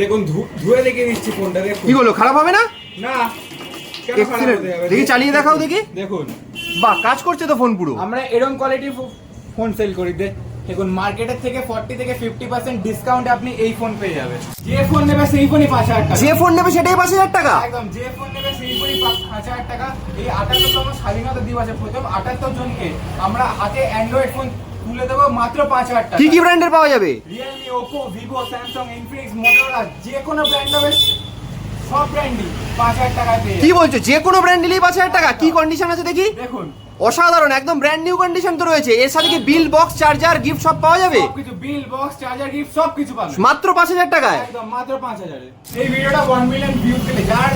দেখুন ধুয়ে দেখে দিচ্ছি ফোনটা দেখুন কি বলো খারাপ হবে না? না? দেখি চালিয়ে দেখাও দেখি। দেখুন। বাহ কাজ করছে তো ফোন পুরো। আমরা এরকম কোয়ালিটির ফোন সেল করি। দেখুন মার্কেটের থেকে ফর্টি থেকে ফিফটি পার্সেন্ট ডিসকাউন্টে আপনি এই ফোন পেয়ে যাবেন। যে ফোন নেবে সেই ফোনই পাঁচ হাজার টাকা। যে ফোন নেবে সেটাই পাঁচ হাজার টাকা? একদম যে ফোন নেবে সেই ফোনই পাঁচ হাজার টাকা। এই আটাত্তরতম স্বাধীনতা দিবসে প্রথম আটাত্তর জনকে আমরা হাতে অ্যান্ড্রয়েড ফোন তুলে দেবো মাত্র পাঁচ হাজার টাকা। কি কি ব্র্যান্ডের পাওয়া যাবে? Realme Oppo Vivo Samsung Infinix Motorola যে কোনো ব্র্যান্ড হবে সব ব্র্যান্ডই পাঁচ হাজার টাকায় পেয়ে কি বলছো? যে কোনো ব্র্যান্ড নিলেই পাঁচ হাজার টাকা? কি কন্ডিশন আছে দেখি? দেখুন। অসাধারণ একদম ব্র্যান্ড নিউ কন্ডিশন তো রয়েছে। এর সাথে কি বিল বক্স চার্জার গিফট সব পাওয়া যাবে? সবকিছু বিল বক্স চার্জার গিফট সব কিছু পাবেন মাত্র পাঁচ হাজার টাকায়? একদম মাত্র পাঁচ হাজারে। এই ভিডিওটা ওয়ান মিলিয়ন ভিউ পেলে যার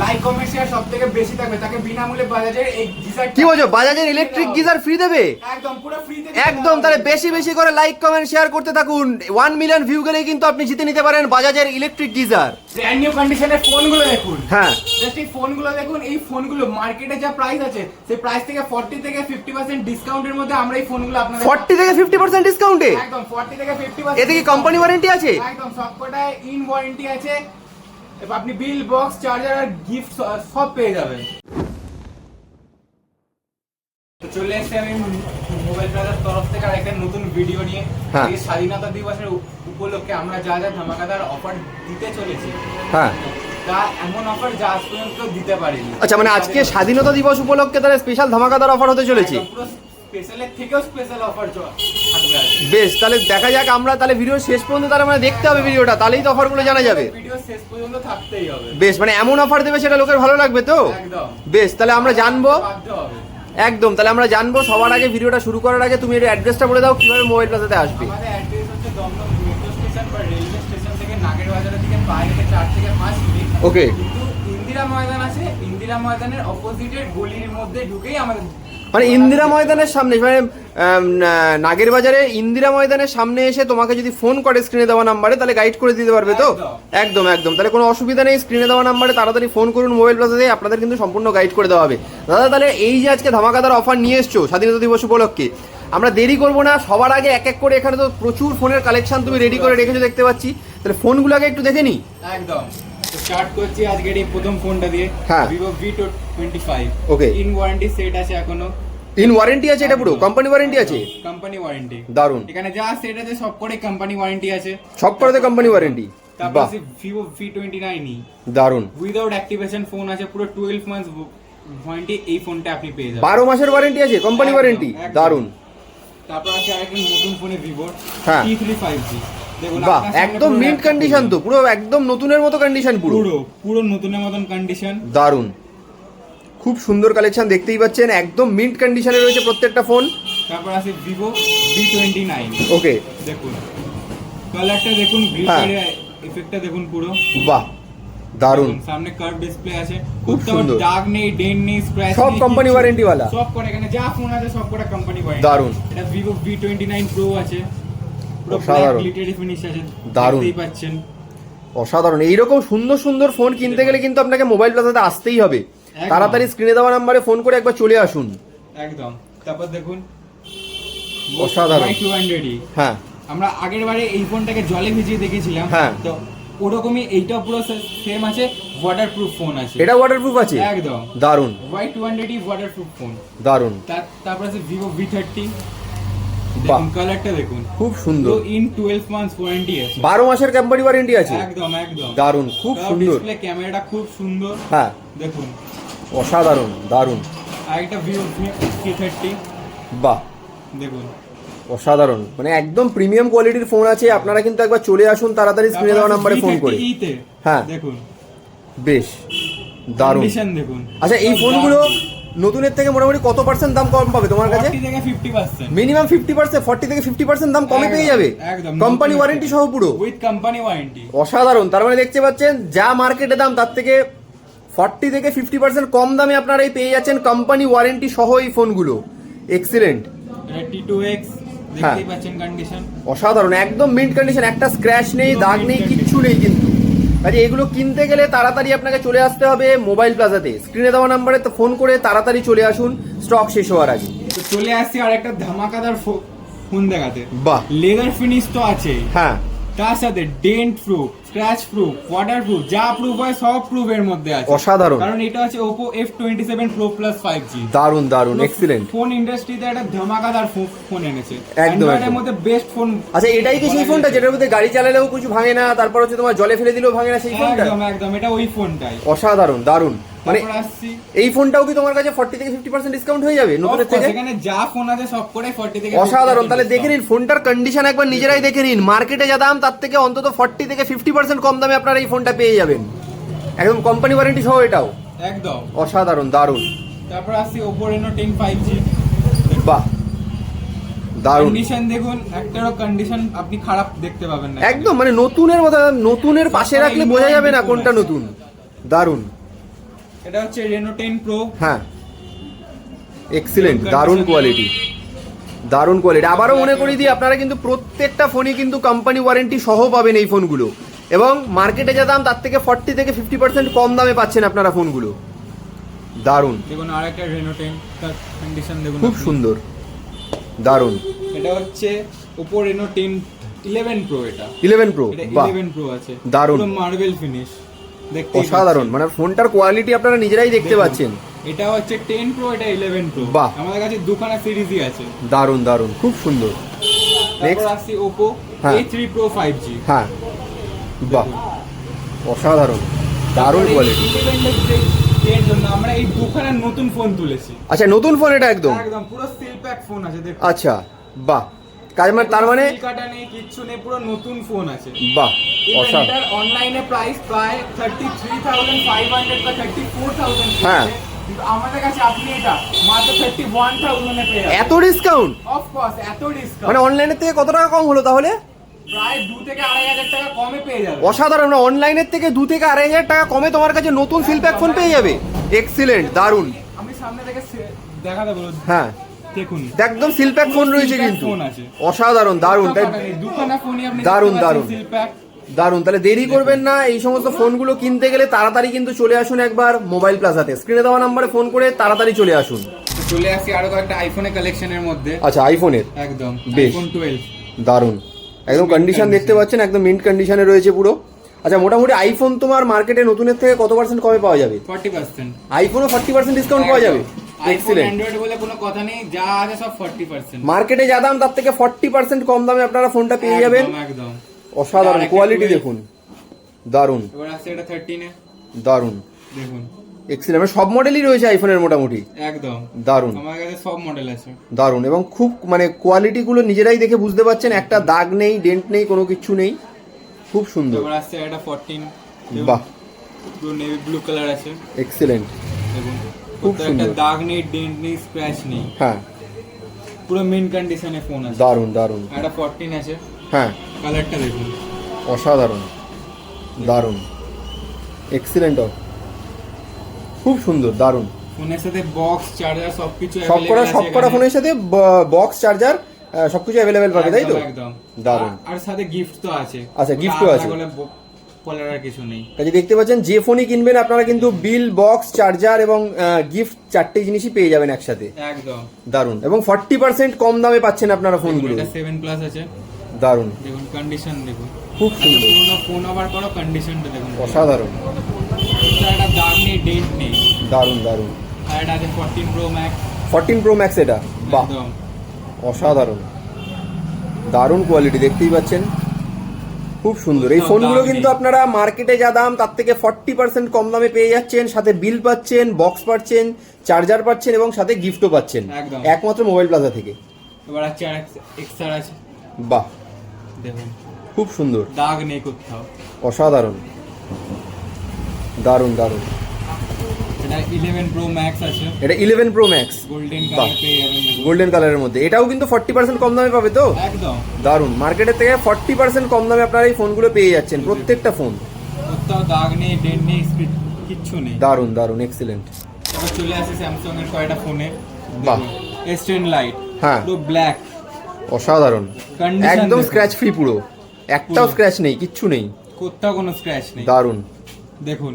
লাইক কমেন্ট শেয়ার সব থেকে বেশি থাকবে তাকে বিনামূল্যে বাজাজের এই গিজার কি বলছো? বাজাজের ইলেকট্রিক গিজার ফ্রি দেবে? একদম পুরো ফ্রিতে একদম তাহলে বেশি বেশি করে লাইক কমেন্ট শেয়ার করতে থাকুন। ওয়ান মিলিয়ন ভিউ গেলেই কিন্তু আপনি জিতে নিতে পারেন বাজাজের ইলেকট্রিক গিজার। ব্র্যান্ড নিউ কন্ডিশনের ফোনগুলো দেখুন। হ্যাঁ। জাস্ট এই ফোনগুলো দেখুন এই ফোনগুলো মার্কেটে যা প্রাইস আছে সেই প্রাইস থেকে 40 থেকে 50% ডিসকাউন্টের মধ্যে আমরা এই ফোনগুলো আপনাদের ফর্টি থেকে ফিফটি পার্সেন্ট ডিসকাউন্টে একদম 40 থেকে 50% এতে কি কোম্পানি ওয়ারেন্টি আছে? একদম সবকটায় ইন ওয়ারেন্টি আছে। এবার আপনি বিল বক্স চার্জার আর গিফট সব পেয়ে যাবেন। তো চলে এসেছি আমি মোবাইল প্লাজার তরফ থেকে আর একটা নতুন ভিডিও নিয়ে। হ্যাঁ। এই স্বাধীনতা দিবসের উপলক্ষে আমরা যা যা ধামাকাদার অফার দিতে চলেছি হ্যাঁ। তা এমন অফার যা আজ পর্যন্ত দিতে পারিনি। আচ্ছা মানে আজকে স্বাধীনতা দিবস উপলক্ষে তাহলে স্পেশাল ধামাকাদার অফার হতে চলেছে? পুরো স্পেশালের থেকেও স্পেশাল অফার বেশ তাহলে দেখা যাক আমরা তাহলে ভিডিও শেষ পর্যন্ত তাহলে মানে দেখতে হবে ভিডিওটা তাহলেই তো অফারগুলো জানা যাবে। ভিডিও শেষ পর্যন্ত থাকতেই হবে। বেশ মানে এমন অফার দেবে সেটা লোকের ভালো লাগবে তো? একদম। বেশ তাহলে আমরা জানব? একদম তাহলে আমরা জানব সবার আগে ভিডিওটা শুরু করার আগে তুমি একটু অ্যাড্রেসটা বলে দাও কীভাবে মোবাইল প্লাজাতে আসবে? আমাদের অ্যাড্রেস হচ্ছে দমদম মেট্রো স্টেশন বা রেলওয়ে স্টেশন থেকে নাগের বাজারের দিকে পায়ে হেঁটে চার থেকে পাঁচ মিনিট ওকে ইন্দিরা ময়দান আছে ইন্দিরা ময়দানের অপোজিটের গলির মধ্যে ঢুকেই আমাদের মানে ইন্দিরা ময়দানের সামনে মানে নাগের বাজারে ইন্দিরা ময়দানের সামনে এসে তোমাকে যদি ফোন করে স্ক্রিনে দেওয়া নাম্বারে তাহলে গাইড করে দিতে পারবে তো? একদম। একদম তাহলে কোনো অসুবিধা নেই স্ক্রিনে দেওয়া নাম্বারে তাড়াতাড়ি ফোন করুন মোবাইল প্লাজাতে আপনাদের কিন্তু সম্পূর্ণ গাইড করে দেওয়া হবে। দাদা তাহলে এই যে আজকে ধামাকাদার অফার নিয়ে এসছো স্বাধীনতা দিবস উপলক্ষে আমরা দেরি করব না সবার আগে এক এক করে এখানে তো প্রচুর ফোনের কালেকশন তুমি রেডি করে রেখেছো দেখতে পাচ্ছি। তাহলে ফোনগুলো আগে একটু দেখে নিই একদম। স্টার্ট করছি আজকের এই প্রথম ফোনটা দিয়ে হ্যাঁ। Vivo V twenty five Okay. In warranty set আছে এখনও। ইন ওয়ারেন্টি আছে এটা পুরো? কোম্পানি ওয়ারেন্টি আছে? কোম্পানি ওয়ারেন্টি দারুণ এখানে যা আছে সব করে কোম্পানি ওয়ারেন্টি আছে। সব করাতে কোম্পানি ওয়ারেন্টি তারপর ভিভো ভি টোয়েন্টি নাইন দারুণ উইদাউট অ্যাক্টিভেশন ফোন আছে পুরো টুয়েলভ মান্থস ওয়ারেন্টি এই ফোনটা আপনি পেয়ে যাবেন। বারো মাসের ওয়ারেন্টি আছে কোম্পানি ওয়ারেন্টি দারুণ তারপর আছে আরেকটা নতুন ফোনে ভিভোর হ্যাঁ। টি থ্রি ফাইভ জি বাহ একদম মিন্ট কন্ডিশন তো পুরো। পুরো একদম নতুনের মতো কন্ডিশন পুরো। পুরো পুরো নতুনের মতন কন্ডিশন দারুণ খুব সুন্দর কালেকশন দেখতেই পাচ্ছেন একদম মিন্ট কন্ডিশনে রয়েছে প্রত্যেকটা ফোন তারপর আছে Vivo V twenty nine okay দেখুন কালারটা দেখুন হ্যাঁ। গ্লিটার এফেক্টটা দেখুন পুরো বাহ দারুণ সামনে কার্ভ ডিসপ্লে আছে খুব সুন্দর। দাগ নেই ডেন নেই স্ক্র্যাচ সব company warranty ওয়ালা। সব করে এখানে যা ফোন আছে সব করে কোম্পানি ওয়ারেন্টি দারুণ। এটা Vivo V twenty nine pro আছে পুরো অসাধারণ। গ্লিটারি ফিনিশ আছে দারুণ। দেখতেই পাচ্ছেন অসাধারণ এইরকম সুন্দর সুন্দর ফোন কিনতে গেলে কিন্তু আপনাকে মোবাইল প্লাজাতে আসতেই হবে। তাড়াতাড়ি স্ক্রিনে দেওয়া নাম্বারে ফোন করে একবার চলে আসুন। একদম। তারপর দেখুন অসাধারণ। টু হান্ড্রেডই হ্যাঁ। আমরা আগের বারে এই ফোনটাকে জলে ভিজিয়ে দেখেছিলাম। হ্যাঁ। তো ওরকমই এইটাও পুরো সেম আছে ফোন আছে। এটা ওয়াটারপ্রুফ আছে? একদম। দারুণ ওয়াই টু হান্ড্রেডই ফোন দারুণ তারপর আছে ভিভো ভি থার্টি। কালারটা দেখুন খুব সুন্দর। ইন টুয়েলভ মান্থস ওয়ারেন্টি আছে। বারো মাসের কোম্পানি ওয়ারেন্টি আছে? একদম একদম। দারুণ খুব সুন্দর। ডিসপ্লে ক্যামেরাটা খুব সুন্দর। হ্যাঁ। দেখুন। অসাধারণ দারুণ আর একটা ভিভো থার্টি বাহ। দেখুন। অসাধারণ। মানে একদম প্রিমিয়াম কোয়ালিটির ফোন আছে। আপনারা কিন্তু একবার চলে আসুন তাড়াতাড়ি স্ক্রিনে দেওয়া নাম্বারে ফোন করে। E হ্যাঁ। দেখুন। বেশ। দারুণ। দেখুন। আচ্ছা এই ফোনগুলো নতুনের থেকে মোটামুটি কত পার্সেন্ট দাম কম পাবে তোমার কাছে? 50% মিনিমাম ফিফটি পার্সেন্ট ফর্টি থেকে ফিফটি পার্সেন্ট দাম কমে পেয়ে যাবে। একদম কোম্পানি ওয়ারেন্টি সহ পুরো। উইথ কোম্পানি ওয়ারেন্টি অসাধারণ। তার মানে দেখতে পাচ্ছেন যা মার্কেটে দাম তার থেকে ফর্টি থেকে ফিফটি পার্সেন্ট কম দামে আপনারা এই পেয়ে যাচ্ছেন কোম্পানি ওয়ারেন্টি সহ এই ফোনগুলো। এক্সিলেন্ট হ্যাঁ। অসাধারণ একদম মিন্ট কন্ডিশন একটা স্ক্র্যাচ নেই দাগ নেই কিচ্ছু নেই কিন্তু। কাজে এগুলো কিনতে গেলে তাড়াতাড়ি আপনাকে চলে আসতে হবে মোবাইল প্লাজাতে স্ক্রিনে দেওয়া নাম্বারে তো ফোন করে তাড়াতাড়ি চলে আসুন স্টক শেষ হওয়ার আগে। তো চলে আসছি আর একটা ধামাকাদার ফোন দেখাতে। বাহ। লেদার ফিনিশ তো আছে হ্যাঁ। তার সাথে dent proof scratch proof water proof যা প্রুফ হয় সব প্রুফ এর মধ্যে আছে। অসাধারণ। কারণ এটা হচ্ছে Oppo F27 Pro Plus 5G দারুণ দারুণ এক্সিলেন্ট ফোন ইন্ডাস্ট্রিতে একটা ধামাকাদার ফোন এনেছে। একদম, এর মধ্যে বেস্ট ফোন আচ্ছা এটাই কি সেই ফোনটা যেটার মধ্যে গাড়ি চালালেও কিছু ভাঙে না তারপর হচ্ছে তোমার জলে ফেলে দিলেও ভাঙে না সেই ফোনটা একদম একদম এটা ওই ফোনটাই অসাধারণ দারুণ মানে এই ফোনটাও কি তোমার কাছে ফর্টি থেকে ফিফটি পার্সেন্ট ডিসকাউন্ট হয়ে যাবে নতুনের থেকে? এখানে যা ফোন আছে সব করে 40 থেকে অসাধারণ তাহলে দেখে নিন ফোনটার কন্ডিশন একবার নিজেরাই দেখে নিন। মার্কেটে যা দাম তার থেকে অন্তত ফর্টি থেকে ফিফটি পার্সেন্ট কম দামে আপনারা এই ফোনটা পেয়ে যাবেন। একদম কোম্পানি ওয়ারেন্টি সহ এটাও। একদম। অসাধারণ দারুণ। তারপর আসছি Oppo Reno 10 5G বাহ দারুণ। কন্ডিশন দেখুন একটারও কন্ডিশন আপনি খারাপ দেখতে পাবেন না। একদম মানে নতুনের মতো নতুনের পাশে রাখলে বোঝা যাবে না কোনটা নতুন। দারুণ। এটা হচ্ছে Reno 10 Pro হ্যাঁ। এক্সিলেন্ট দারুণ কোয়ালিটি দারুণ কোয়ালিটি আবারও মনে করি দিই আপনারা কিন্তু প্রত্যেকটা ফোনই কিন্তু কোম্পানি ওয়ারেন্টি সহ পাবেন এই ফোনগুলো এবং মার্কেটে যা দাম তার থেকে ফর্টি থেকে ফিফটি পার্সেন্ট কম দামে পাচ্ছেন আপনারা ফোনগুলো দারুণ। দেখুন আর একটা রেনো টেন তার কন্ডিশন দেখুন খুব সুন্দর। দারুণ। এটা হচ্ছে Oppo Reno ten eleven pro এটা। ইলেভেন প্রো ইলেভেন প্রো আছে। দারুণ। মার্বেল ফিনিশ অসাধারণ মানে ফোনটার কোয়ালিটি আপনারা নিজেরাই দেখতে পাচ্ছেন। এটা হচ্ছে টেন প্রো এটা ইলেভেন প্রো বাহ। আমাদের কাছে দুখানা সিরিজই আছে। দারুণ দারুণ খুব সুন্দর। নেক্সট? আসছি ওপো হ্যাঁ। A three pro five G হ্যাঁ। বাহ। অসাধারণ দারুণ কোয়ালিটি এর জন্য আমরা এই দুখানা নতুন ফোন তুলেছি। আচ্ছা নতুন ফোন এটা একদম? একদম পুরো সিল প্যাক ফোন আছে দেখুন। আচ্ছা বাহ। কাজ মানে তার মানে কাটা নেই কিচ্ছু নেই পুরো নতুন ফোন আছে। বাহ অসাধারণ এটার অনলাইনে প্রাইস প্রায় thirty three thousand five hundred বা থার্টি ফোর থাউজেন্ড হ্যাঁ। কিন্তু আমাদের কাছে আপনি এটা মাত্র পেয়ে এত ডিসকাউন্ট অফকোর্স এত ডিসকাউন্ট মানে অনলাইনের থেকে কত টাকা কম হলো তাহলে? প্রায় দু থেকে আড়াই হাজার টাকা কমে পেয়ে অসাধারণ অনলাইনের থেকে দু থেকে আড়াই হাজার টাকা কমে তোমার কাছে নতুন সিলপ্যাক ফোন পেয়ে যাবে। এক্সিলেন্ট দারুণ। আমি সামনে থেকে দেখাতে বলো হ্যাঁ। একদম সিলপ্যাক ফোন রয়েছে কিন্তু। অসাধারণ দারুণ তাই দারুণ, দারুণ। দারুণ তাহলে দেরি করবেন না এই সমস্ত ফোনগুলো কিনতে গেলে তাড়াতাড়ি কিন্তু চলে আসুন একবার মোবাইল প্লাজাতে স্ক্রিনে দেওয়া নাম্বারে ফোন করে তাড়াতাড়ি চলে আসুন। চলে আসি আরও কয়েকটা আইফোনের কালেকশনের মধ্যে। আচ্ছা আইফোনের একদম বেশ। দারুণ। একদম কন্ডিশন দেখতে পাচ্ছেন একদম মিন্ট কন্ডিশনে রয়েছে পুরো। আচ্ছা মোটামুটি আইফোন তোমার মার্কেটে নতুনের থেকে কত পার্সেন্ট কমে পাওয়া যাবে? ফর্টি পার্সেন্ট আইফোনও ফর্টি পার্সেন্ট ডিসকাউন্ট পাওয়া যাবে? এক্সিলেন্ট অ্যান্ড্রয়েড বলে কোনো কথা নেই যা আছে সব ফর্টি পার্সেন্ট মার্কেটে যা দাম তার থেকে ফর্টি পার্সেন্ট কম দামে আপনারা ফোনটা পেয়ে যাবেন। একদম। অসাধারণ কোয়ালিটি দেখুন। থার্টিনে দারুণ। দেখুন। এক্সিলেন্ট মানে সব মডেলই রয়েছে আইফোনের মোটামুটি। একদম। দারুণ। আমার কাছে সব মডেল আছে। দারুণ। এবং খুব মানে কোয়ালিটিগুলো নিজেরাই দেখে বুঝতে পারছেন একটা দাগ নেই ডেন্ট নেই কোনো কিছু নেই। খুব সুন্দর। এবার আসছে এটা ফোরটিন বাহ। পুরো নেভি ব্লু কালার আছে। এক্সিলেন্ট দেখুন খুব একটা সুন্দর। দাগ নেই ডেন্ট নেই স্ক্র্যাচ নেই। হ্যাঁ। পুরো মেন কন্ডিশনে ফোন আছে। দারুণ দারুণ। একটা ফোরটিন আছে। হ্যাঁ। কালারটা দেখুন। অসাধারণ। দারুণ। এক্সিলেন্ট খুব সুন্দর দারুণ। ফোনের সাথে বক্স চার্জার সবকিছু সব available সব আছে করা ফোনের সাথে বক্স চার্জার সবকিছু অ্যাভেলেবেল পাবে তাই তো? একদম, দারুণ। আর- সাথে গিফট তো আছে। আচ্ছা, gift ও আছে। বলার আর কিছু নেই। কাজে দেখতে পাচ্ছেন যে ফোনই কিনবেন আপনারা কিন্তু বিল বক্স চার্জার এবং গিফট চারটে জিনিসই পেয়ে যাবেন একসাথে। একদম। দারুণ। এবং ফর্টি পার্সেন্ট কম দামে পাচ্ছেন আপনারা ফোনগুলো এটা সেভেন প্লাস আছে। দারুণ। দেখুন কন্ডিশন দেখুন। খুব সুন্দর। ফোন আবার করো কন্ডিশনটা দেখুন। অসাধারণ। একটা দাগ নেই দারুণ দারুণ। আর এটা আছে fourteen pro max fourteen pro max এটা। বাহ। অসাধারণ। দারুণ কোয়ালিটি দেখতেই পাচ্ছেন? খুব সুন্দর। এই ফোনগুলো কিন্তু আপনারা মার্কেটে যা দাম তার থেকে ফর্টি পার্সেন্ট কম দামে পেয়ে যাচ্ছেন সাথে বিল পাচ্ছেন বক্স পাচ্ছেন চার্জার পাচ্ছেন এবং সাথে গিফটও পাচ্ছেন। একমাত্র মোবাইল প্লাজা থেকে। এবার আছে আর আছে। বাহ। দেখুন। খুব সুন্দর। দাগ নেই কোথাও। অসাধারণ। দারুণ দারুণ। ইলেভেন প্রো ম্যাক্স আছে। এটা eleven pro max golden colour পেয়ে যাবেন গোল্ডেন কালারের মধ্যে। এটাও কিন্তু ফর্টি পার্সেন্ট কম দামে পাবে তো? একদম। দারুণ। মার্কেটের থেকে ফর্টি পার্সেন্ট কম দামে আপনারা এই ফোনগুলো পেয়ে যাচ্ছেন প্রত্যেকটা ফোন কোথাও দাগ নেই ডেন্ট নেই কিচ্ছু নেই। দারুণ দারুণ এক্সিলেন্ট চলে আসে স্যামসাং এর কয়টা ফোনে বাহ। এস টেন লাইট হ্যাঁ। পুরো ব্ল্যাক অসাধারণ। একদম স্ক্র্যাচ ফ্রি পুরো। একটাও স্ক্র্যাচ নেই কিচ্ছু নেই। কোথাও কোনো স্ক্র্যাচ নেই। দারুণ। দেখুন।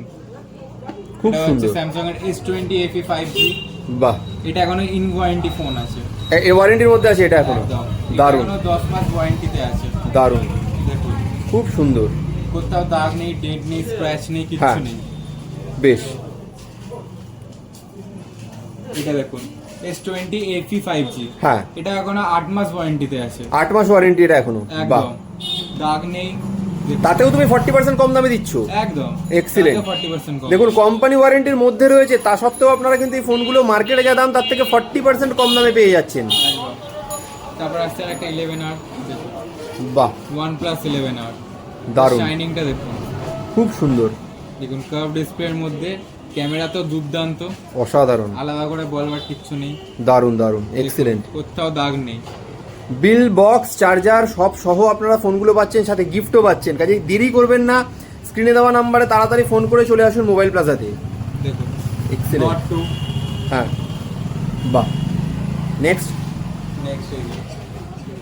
খুব সুন্দর। স্যামসাং এর S twenty FE five G বাহ। এটা এখনও ইন ওয়ারেন্টি ফোন আছে। এ- ওয়ারেন্টির মধ্যে আছে এটা এখনও? দারুণ এখনও দশ মাস ওয়ারেন্টিতে আছে। দারুণ। খুব সুন্দর। কোথাও দাগ নেই ডেট নেই স্ক্র্যাচ নেই হ্যাঁ। কিছু নেই। বেশ। এটা দেখুন S twenty FE five G হ্যাঁ। এটা এখনও আট মাস ওয়ারেন্টিতে আছে। আট মাস ওয়ারেন্টি এটা এখনও বাহ। দাগ নেই তাতেও তুমি ফর্টি পার্সেন্ট কম দামে দিচ্ছ? একদম। পার্সেন্ট দেখুন কোম্পানি ওয়ারেন্টির মধ্যে রয়েছে তা সত্ত্বেও আপনারা কিন্তু এই ফোনগুলো মার্কেটে যা দাম তার থেকে ফর্টি পার্সেন্ট কম দামে পেয়ে যাচ্ছেন। তারপর আসছে একটা ইলেভেন আর বাহ। ওয়ান প্লাস ইলেভেন আর দারুণ। শাইনিংটা দেখুন। খুব সুন্দর। দেখুন কার্ভ ডিসপ্লের মধ্যে ক্যামেরা তো দুর্দান্ত। অসাধারণ। আলাদা করে বলবার কিচ্ছু নেই। দারুণ দারুণ। এক্সিলেন্ট কোথাও দাগ নেই। বিল বক্স চার্জার সব সহ আপনারা ফোনগুলো পাচ্ছেন সাথে গিফটও পাচ্ছেন। কাজে দেরি করবেন না স্ক্রিনে দেওয়া নাম্বারে তাড়াতাড়ি ফোন করে চলে আসুন মোবাইল প্লাজাতে দেখুন এক্সিলেন্ট হ্যাঁ। বাহ। নেক্সট নেক্সট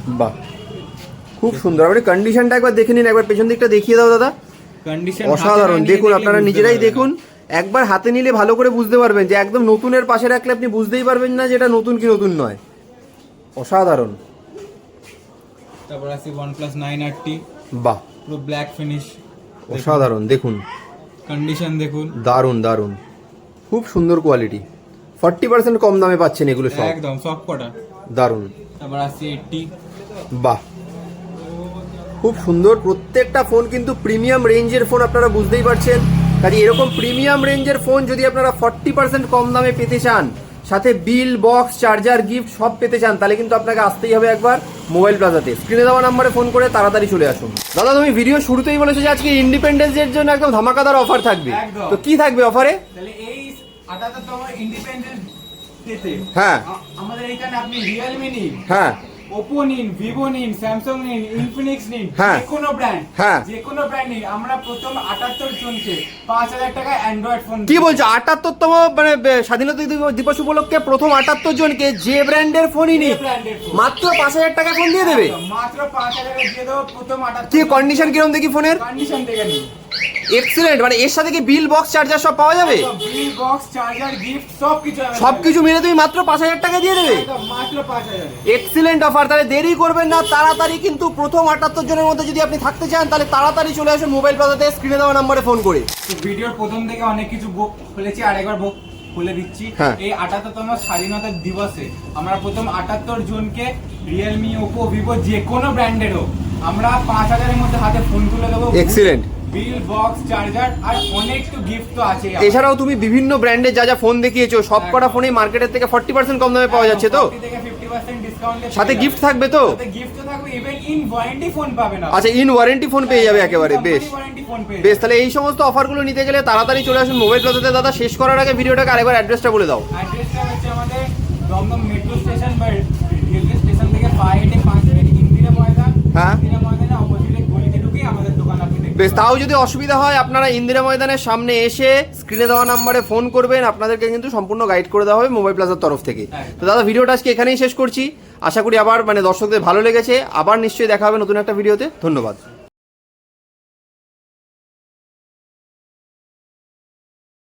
বাহ। খুব সুন্দর। আপনি কন্ডিশনটা একবার দেখে নিন একবার পেছন দিকটা দেখিয়ে দাও দাদা। কন্ডিশন অসাধারণ। দেখুন আপনারা নিজেরাই দেখুন। একবার হাতে নিলে ভালো করে বুঝতে পারবেন যে একদম নতুনের পাশে রাখলে আপনি বুঝতেই পারবেন না যে এটা নতুন কি নতুন নয়। অসাধারণ। তারপর আছে নাইন আটটি বাহ। পুরো ব্ল্যাক ফিনিশ অসাধারণ দেখুন। কন্ডিশন দেখুন। দারুণ দারুণ। খুব সুন্দর কোয়ালিটি ফর্টি পার্সেন্ট কম দামে পাচ্ছেন এগুলো সব। একদম সব কটা। দারুণ। তারপর আছে এইটটি বাহ। খুব সুন্দর। প্রত্যেকটা ফোন কিন্তু প্রিমিয়াম রেঞ্জের ফোন আপনারা বুঝতেই পারছেন। কাজে এরকম প্রিমিয়াম রেঞ্জের ফোন যদি আপনারা ফর্টি পার্সেন্ট কম দামে পেতে চান সাথে বিল বক্স চার্জার গিফট সব পেতে চান তাহলে কিন্তু আপনাকে আসতেই হবে একবার মোবাইল প্লাজাতে। স্ক্রিনে দেওয়া নাম্বারে ফোন করে তাড়াতাড়ি চলে আসুন। দাদা তুমি ভিডিও শুরুতেই বলেছ যে আজকে ইন্ডিপেন্ডেন্স এর জন্য একদম ধামাকাদার অফার থাকবে। তো কি থাকবে অফারে তাহলে এই আটাত্তরতম ইন্ডিপেন্ডেন্স ডেতে হ্যাঁ। আমাদের এখানে আপনি রিয়েলমি নিন। হ্যাঁ। ওপো নিন ভিভো নিন স্যামসাং নিন ইনফিনিক্স নিন হ্যাঁ। যে কোনো ব্র্যান্ড হ্যাঁ। যে কোনো ব্র্যান্ড নিন আমরা প্রথম আটাত্তর জনকে পাঁচ হাজার টাকা অ্যান্ড্রয়েড ফোন কি বলছো? আটাত্তরতম মানে বে- স্বাধীনতা দিবস- দিবস উপলক্ষে প্রথম আটাত্তর জনকে যে ব্র্যান্ডের ফোনই ফোন মাত্র পাঁচ হাজার টাকা ফোন দিয়ে দেবে? মাত্র পাঁচ হাজারে দিয়ে দেবো প্রথম আটাত্তর কি কন্ডিশন কিরম দেখি ফোনের কন্ডিশন থেকে নিন। এক্সিলেন্ট মানে এর সাথে কি বিল বক্স চার্জার সব পাওয়া যাবে? বিল বক্স চার্জার গিফট সব কিছু available। সবকিছু মিলে তুমি মাত্র পাঁচ হাজার টাকা দিয়ে দেবে? মাত্র পাঁচ হাজারে। এক্সিলেন্ট অফার তাহলে দেরি করবেন না তাড়াতাড়ি কিন্তু প্রথম আটাত্তর জনের মধ্যে যদি আপনি থাকতে চান তাহলে তাড়াতাড়ি চলে আসুন মোবাইল প্লাজাতে স্ক্রিনে দেওয়া নাম্বারে ফোন করে। ভিডিওর প্রথম থেকে অনেক কিছু বুক খুলেছি আরেকবার বুক খুলে দিচ্ছি। হ্যাঁ। এই আটাত্তরতম স্বাধীনতা দিবসে আমরা প্রথম আটাত্তর জনকে রিয়েলমি ওপো ভিভো যে কোনো ব্র্যান্ডের হোক আমরা পাঁচ হাজারের মধ্যে হাতে ফোন তুলে দেবো। Excellent. বিল বক্স চার্জার আর অনেক তো গিফট তো আছে এছাড়াও তুমি বিভিন্ন ব্র্যান্ডের যা যা ফোন দেখিয়েছো সব কটা ফোনে মার্কেটের থেকে ফর্টি পার্সেন্ট কম দামে পাওয়া যাচ্ছে তো? সাথে গিফট থাকবে তো? আচ্ছা ইন ওয়ারেন্টি ফোন পেয়ে যাবে একেবারে বেশ। বেশ তাহলে এই সমস্ত অফারগুলো নিতে গেলে তাড়াতাড়ি চলে আসুন মোবাইল প্লাজাতে দাদা শেষ করার আগে ভিডিওটাকে আরেকবার অ্যাড্রেসটা বলে দাও। অ্যাড্রেসটা হচ্ছে আমাদের দমদম মেট্রো স্টেশন বা রেলওয়ে স্টেশন থেকে পায়ে হেঁটে পাঁচ মিনিট ইন্দিরা ময়দান হ্যাঁ। ইন্দিরা ময়দানে অপোজিটে গলিতে ঢুকেই আমাদের দোকান আপনি দেখতে বেশ তাও যদি অসুবিধা হয়, আপনারা ইন্দিরা ময়দানের সামনে এসে স্ক্রিনে দেওয়া নাম্বারে ফোন করবেন। আপনাদেরকে কিন্তু সম্পূর্ণ গাইড করে দেওয়া হবে মোবাইল প্লাজার তরফ থেকে। তো দাদা, ভিডিওটা আজকে এখানেই শেষ করছি। আশা করি আবার মানে দর্শকদের ভালো লেগেছে। আবার নিশ্চয়ই দেখা হবে নতুন একটা ভিডিওতে ধন্যবাদ।